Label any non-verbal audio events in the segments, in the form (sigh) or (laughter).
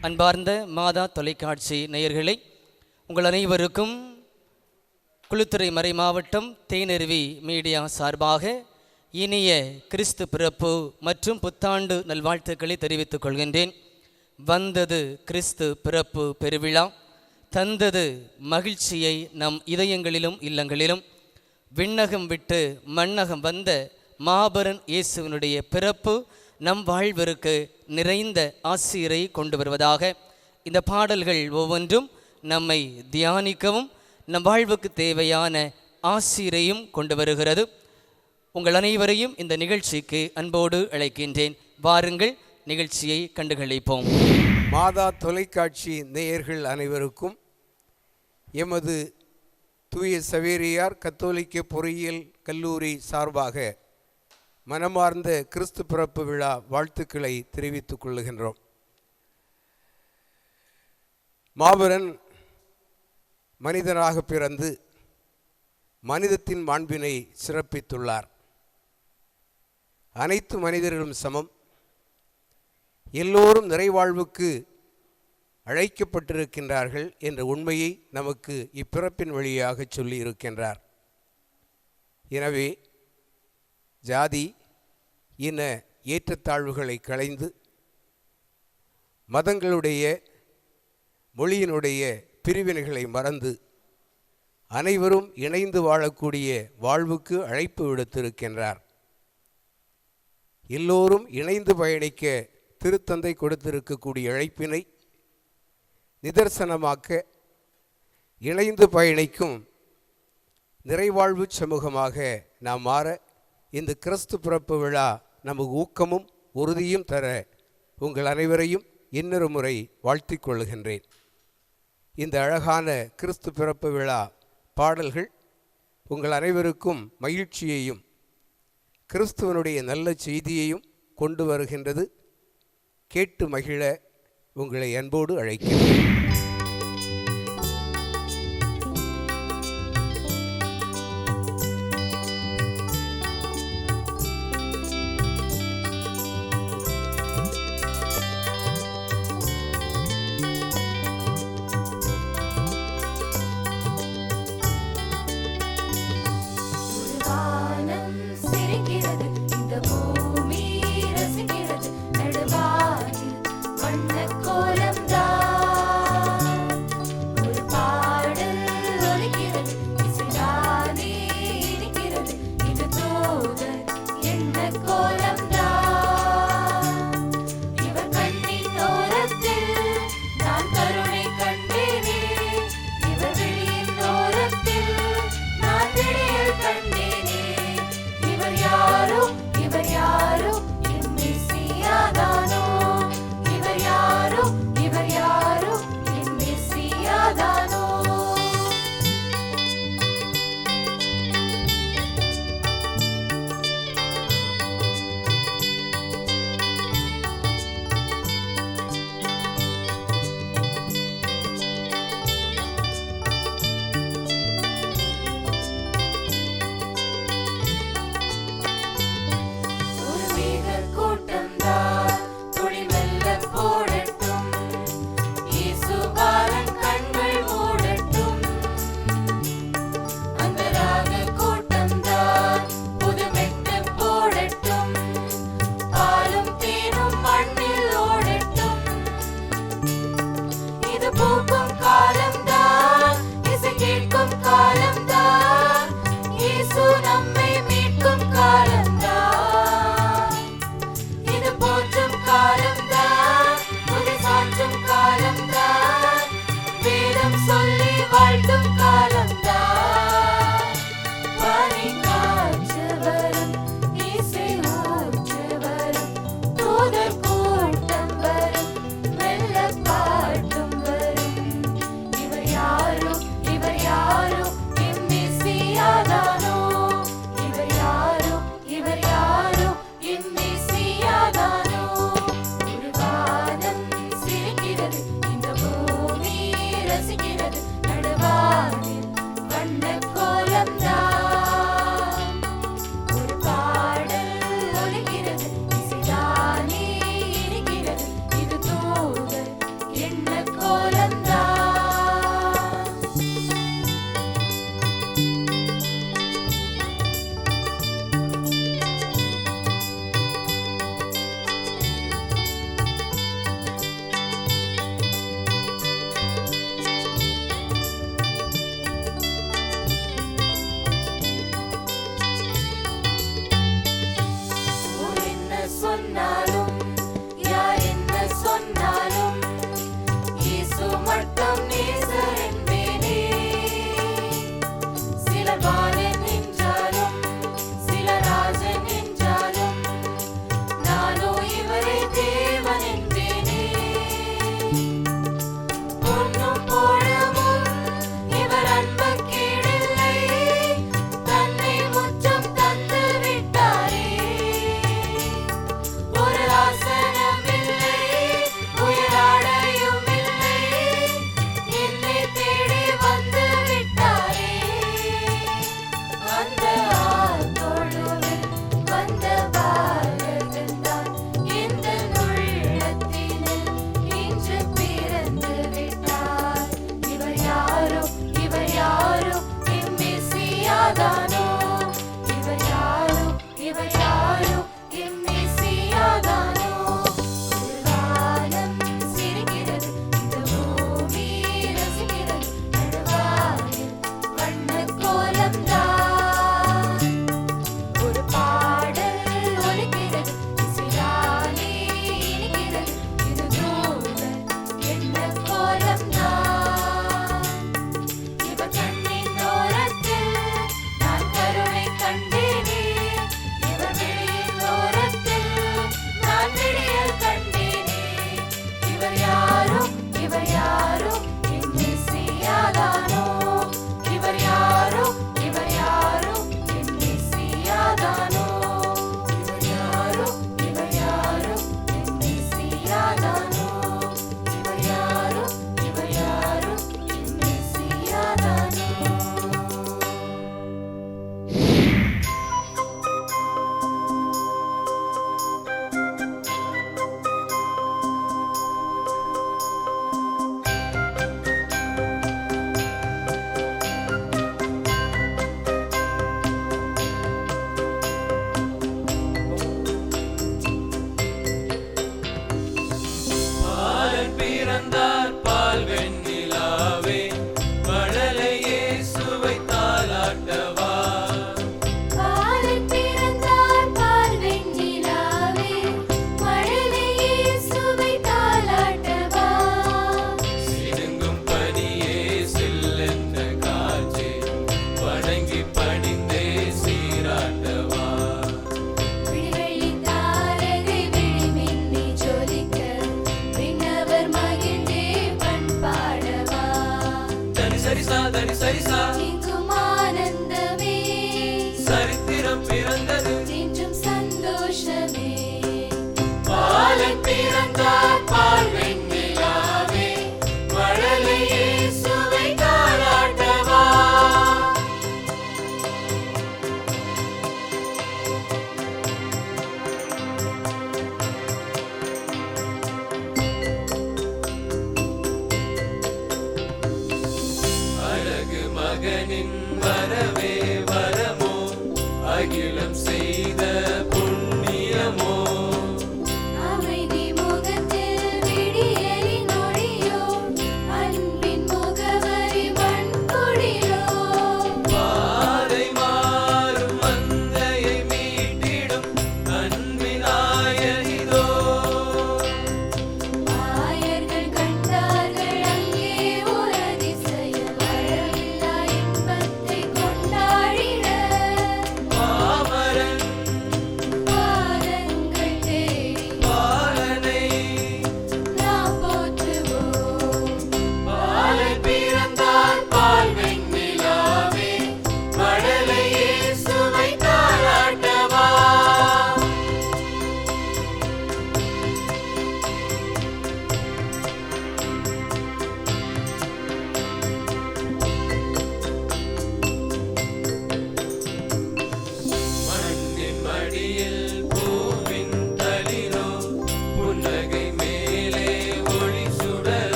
அன்பார்ந்த மாதா தொலைக்காட்சி நேயர்களை உங்கள் அனைவருக்கும் குளுத்துறை மறை மாவட்டம் தேனருவி மீடியா சார்பாக இனிய கிறிஸ்து பிறப்பு மற்றும் புத்தாண்டு நல்வாழ்த்துக்களை தெரிவித்துக் கொள்கின்றேன். வந்தது கிறிஸ்து பிறப்பு பெருவிழா. தந்தது மகிழ்ச்சியை நம் இதயங்களிலும் இல்லங்களிலும். விண்ணகம் விட்டு மண்ணகம் வந்த மாபரன் இயேசுவினுடைய பிறப்பு நம் வாழ்விற்கு நிறைந்த ஆசிரியரை கொண்டு வருவதாக. இந்த பாடல்கள் ஒவ்வொன்றும் நம்மை தியானிக்கவும் நம் வாழ்வுக்கு தேவையான ஆசிரையும் கொண்டு வருகிறது. உங்கள் அனைவரையும் இந்த நிகழ்ச்சிக்கு அன்போடு அழைக்கின்றேன். வாருங்கள் நிகழ்ச்சியை கண்டுகளிப்போம். மாதா தொலைக்காட்சி நேயர்கள் அனைவருக்கும் எமது தூய சவேரியார் கத்தோலிக்க பொறியியல் கல்லூரி சார்பாக மனமார்ந்த கிறிஸ்து பிறப்பு விழா வாழ்த்துக்களை தெரிவித்துக் கொள்ளுகின்றோம் மாபெரன் மனிதனாக பிறந்து மனிதத்தின் மாண்பினை சிறப்பித்துள்ளார். அனைத்து மனிதர்களும் சமம். எல்லோரும் நிறைவாழ்வுக்கு அழைக்கப்பட்டிருக்கின்றார்கள் என்ற உண்மையை நமக்கு இப்பிறப்பின் வழியாக சொல்லி இருக்கின்றார் எனவே ஜாதி இன ஏற்றத்தாழ்வுகளை களைந்து மதங்களுடைய மொழியினுடைய பிரிவினைகளை மறந்து அனைவரும் இணைந்து வாழக்கூடிய வாழ்வுக்கு அழைப்பு விடுத்திருக்கின்றார். எல்லோரும் இணைந்து பயணிக்க திருத்தந்தை கொடுத்திருக்கக்கூடிய அழைப்பினை நிதர்சனமாக்க இணைந்து பயணிக்கும் நிறைவாழ்வு சமூகமாக நாம் மாற இந்த கிறிஸ்து பிறப்பு விழா நமக்கு ஊக்கமும் உறுதியும் தர உங்கள் அனைவரையும் இன்னொரு முறை வாழ்த்திக் கொள்ளுகின்றேன் இந்த அழகான கிறிஸ்து பிறப்பு விழா பாடல்கள் உங்கள் அனைவருக்கும் மகிழ்ச்சியையும் கிறிஸ்துவனுடைய நல்ல செய்தியையும் கொண்டு வருகின்றது. கேட்டு மகிழ உங்களை அன்போடு அழைக்கிறேன்.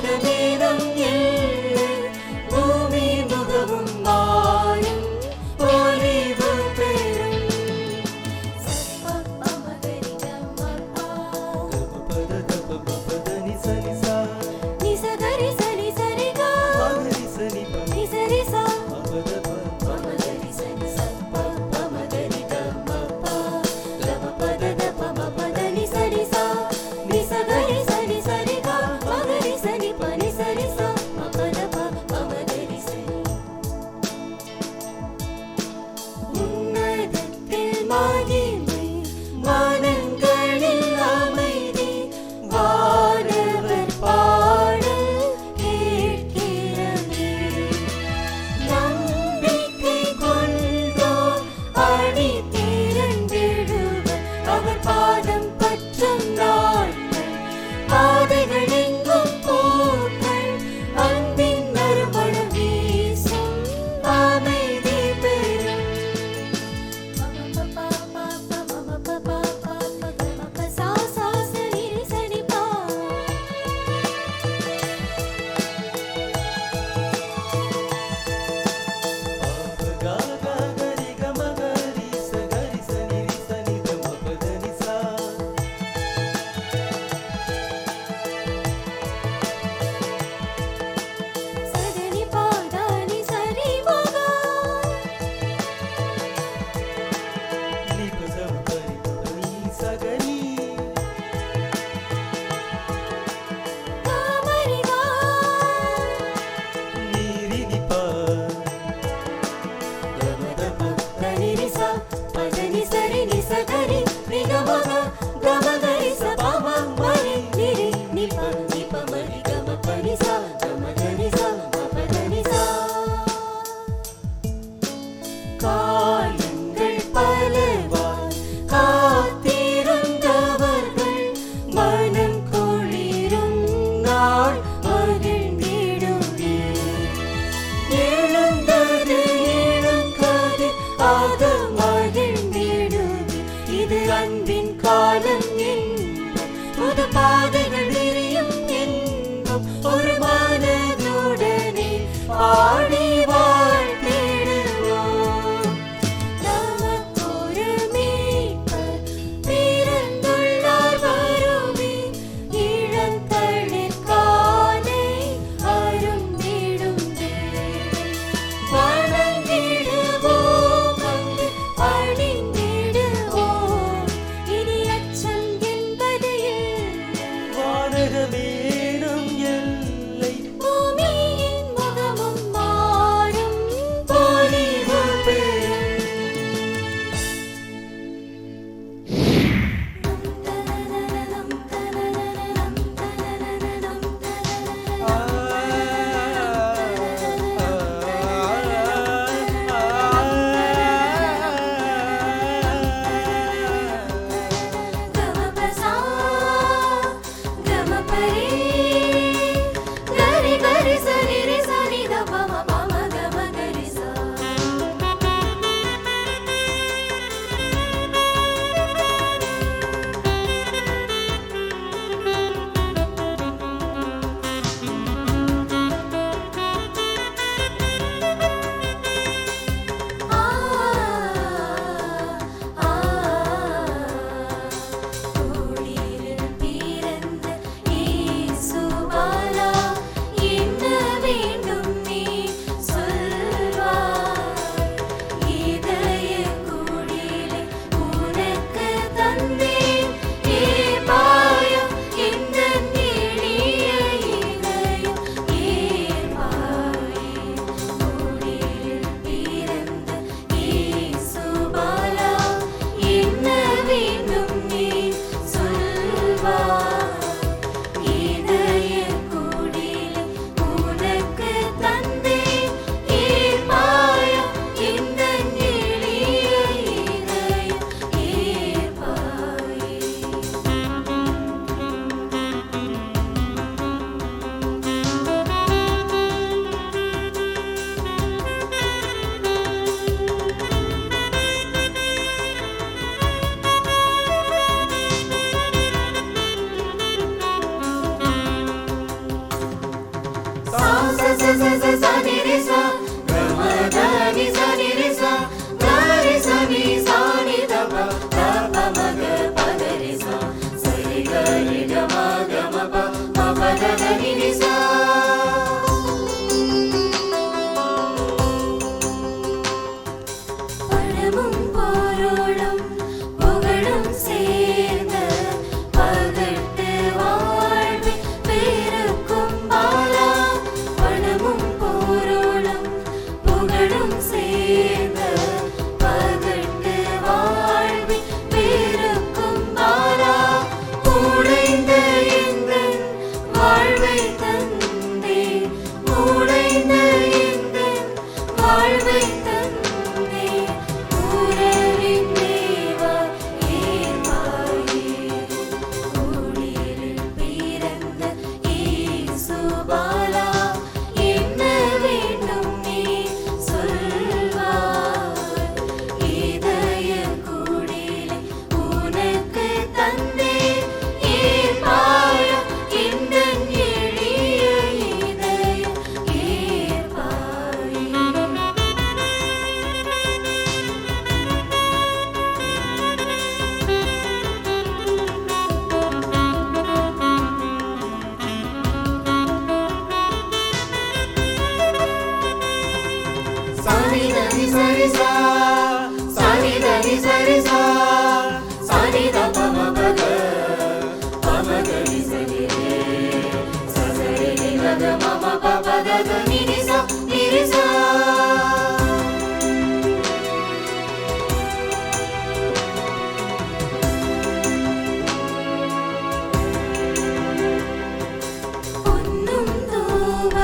Thank (laughs) you.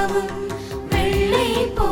தூபமும் வெள்ளை போ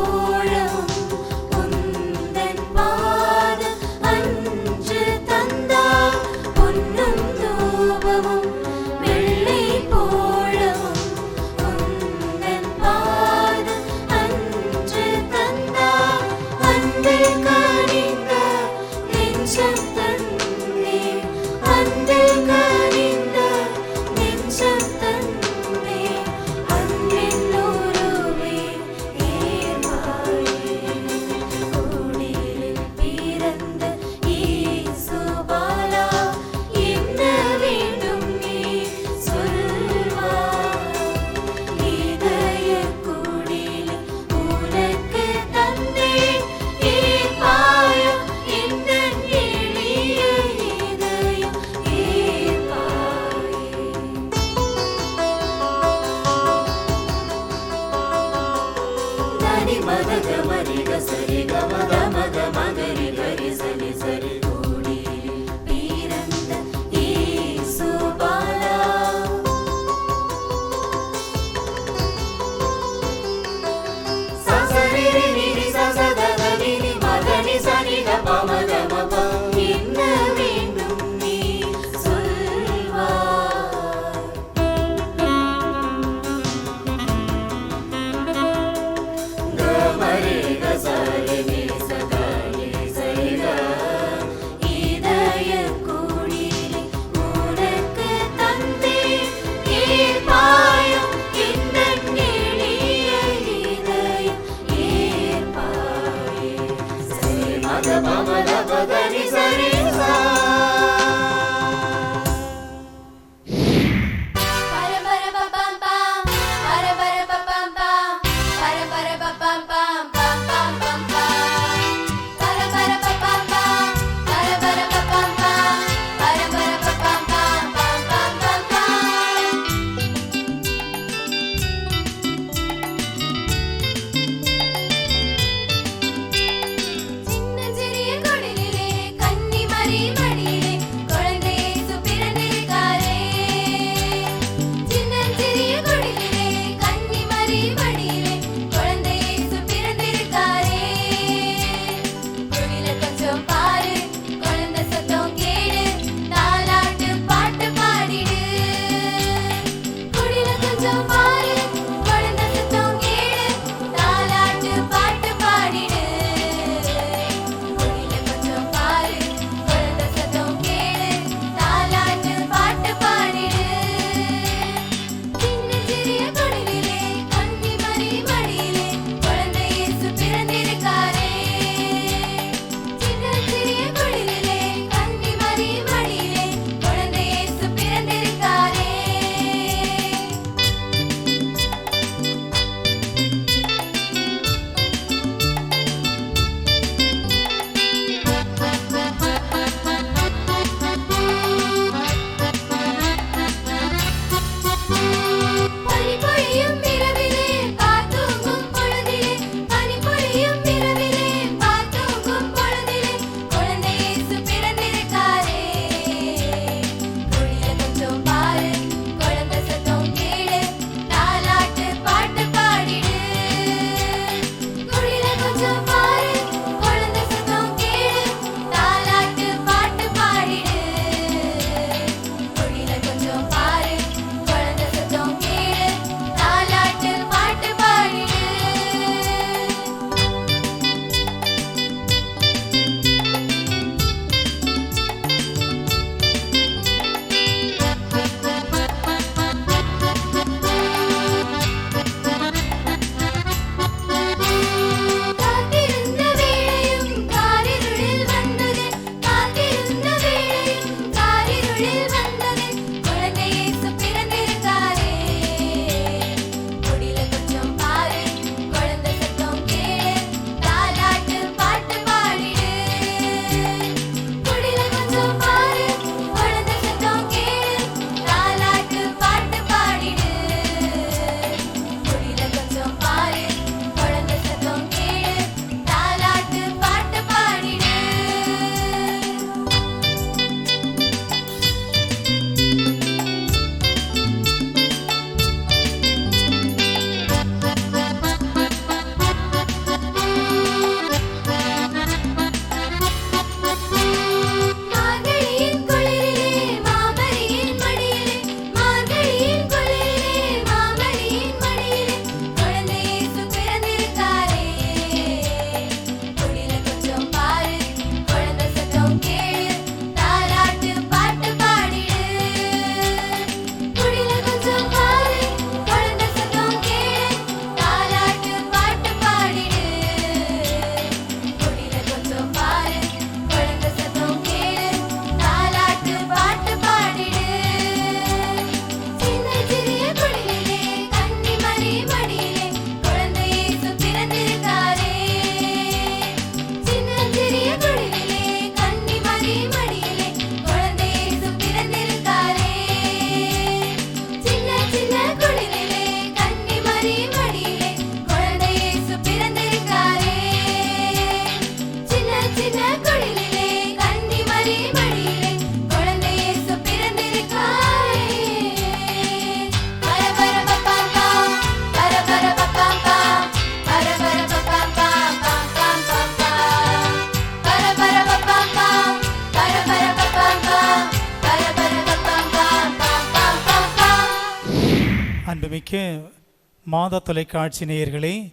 மாத தொலைக்காட்சி நேயர்களே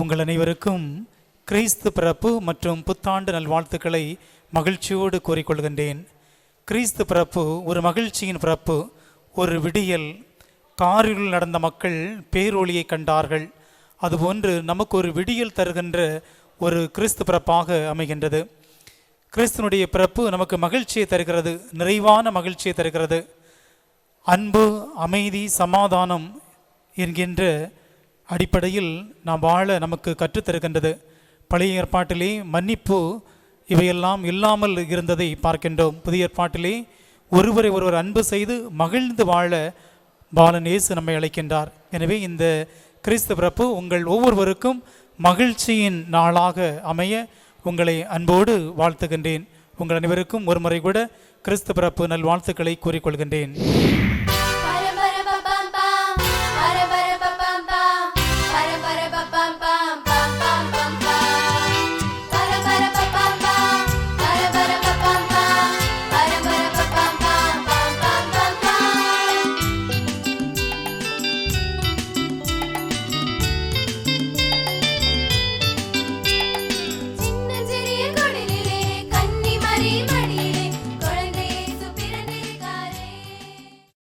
உங்கள் அனைவருக்கும் கிறிஸ்து பிறப்பு மற்றும் புத்தாண்டு நல்வாழ்த்துக்களை மகிழ்ச்சியோடு கூறிக்கொள்கின்றேன். கிறிஸ்து பிறப்பு ஒரு மகிழ்ச்சியின் பிறப்பு ஒரு விடியல். காரில் நடந்த மக்கள் பேரொளியை கண்டார்கள். அதுபோன்று நமக்கு ஒரு விடியல் தருகின்ற ஒரு கிறிஸ்து பிறப்பாக அமைகின்றது. கிறிஸ்துனுடைய பிறப்பு நமக்கு மகிழ்ச்சியை தருகிறது நிறைவான மகிழ்ச்சியை தருகிறது. அன்பு அமைதி சமாதானம் என்கின்ற அடிப்படையில் நாம் வாழ நமக்கு கற்றுத்தருகின்றது. பழைய ஏற்பாட்டிலே மன்னிப்பு இவையெல்லாம் இல்லாமல் இருந்ததை பார்க்கின்றோம். புதிய ஏற்பாட்டிலே ஒருவரை ஒருவர் அன்பு செய்து மகிழ்ந்து வாழ பாலன் இயேசு நம்மை அழைக்கின்றார். எனவே இந்த கிறிஸ்து பிறப்பு உங்கள் ஒவ்வொருவருக்கும் மகிழ்ச்சியின் நாளாக அமைய உங்களை அன்போடு வாழ்த்துகின்றேன். உங்கள் அனைவருக்கும் ஒரு முறை கூட கிறிஸ்து பிறப்பு நல்வாழ்த்துக்களை கூறிக்கொள்கின்றேன்.